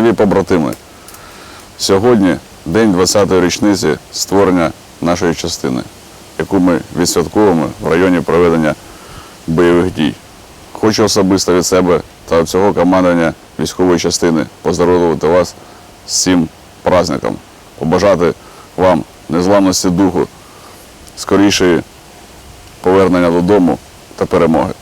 бойові побратими. Сьогодні день 20-ї річниці створення нашої частини, яку ми відсвятковуємо в районі проведення бойових дій. Хочу особисто від себе та всього командування військової частини поздоровувати вас з цим праздником, побажати вам незламності духу, скорішої повернення додому та перемоги.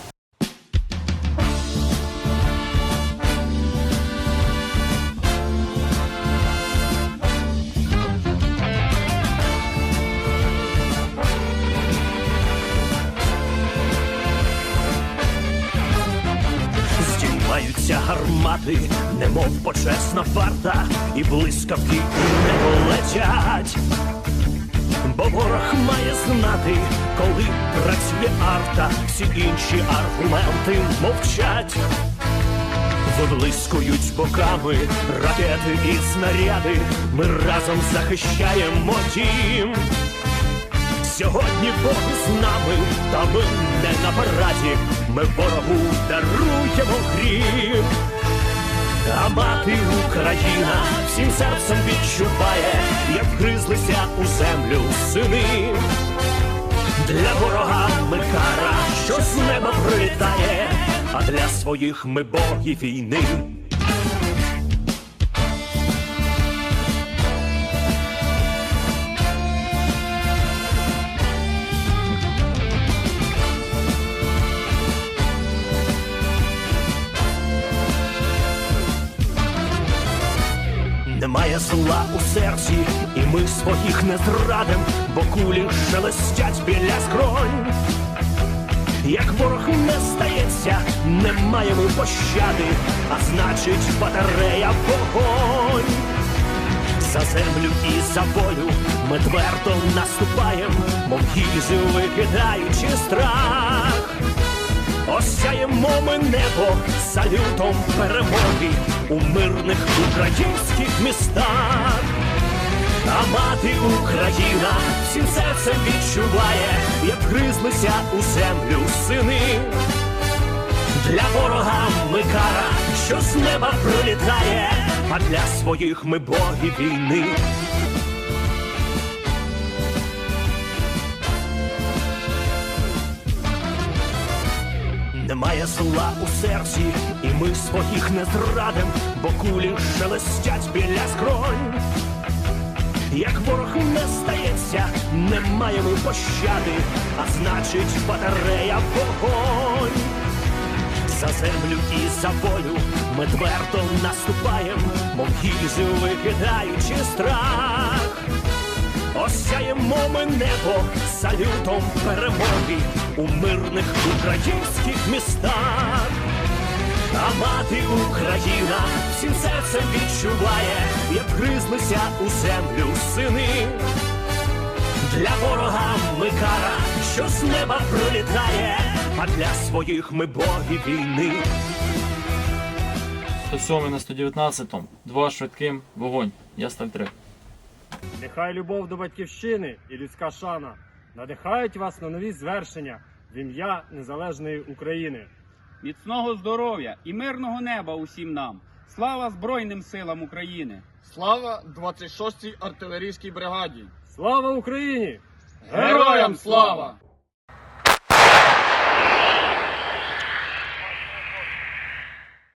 Здіймаються гармати, немов почесна варта, і блискавки у небо летять. Бо ворог має знати, коли працює арта, всі інші аргументи мовчать. Виблискують боками ракети і снаряди, ми разом захищаємо дім. Сьогодні Бог з нами, та ми не на параді. Ми ворогу даруємо грім. А мати Україна всім серцем відчуває, як гризлися у землю сини. Для ворога ми кара, що з неба прилітає, а для своїх ми боги війни. Немає зла у серці, і ми своїх не зрадим, бо кулі шелестять біля скронь. Як ворог не стається, не маємо пощади, а значить батарея вогонь. За землю і за волю ми твердо наступаєм, мов гільзи викидаючи страх. Осяємо ми небо салютом перемоги у мирних українських містах. А мати Україна всім серцем відчуває, як гризлися у землю сини. Для ворога ми кара, що з неба пролітає, а для своїх ми боги війни. Немає зла у серці, і ми своїх не зрадим, бо кулі шелестять біля скронь. Як ворог не стається, не маємо пощади, а значить батарея вогонь. За землю і за волю ми твердо наступаєм, мов гільзи викидаючи страх. Осяємо ми небо салютом перемоги у мирних українських містах. А мати Україна всім серцем відчуває, як гризлися у землю сини. Для ворога ми кара, що з неба пролітає, а для своїх ми боги війни. 107 на 119, два швидким, вогонь. Я став 3. Нехай любов до батьківщини і людська шана надихають вас на нові звершення в ім'я незалежної України. Міцного здоров'я і мирного неба усім нам. Слава Збройним силам України! Слава 26-й артилерійській бригаді! Слава Україні! Героям слава!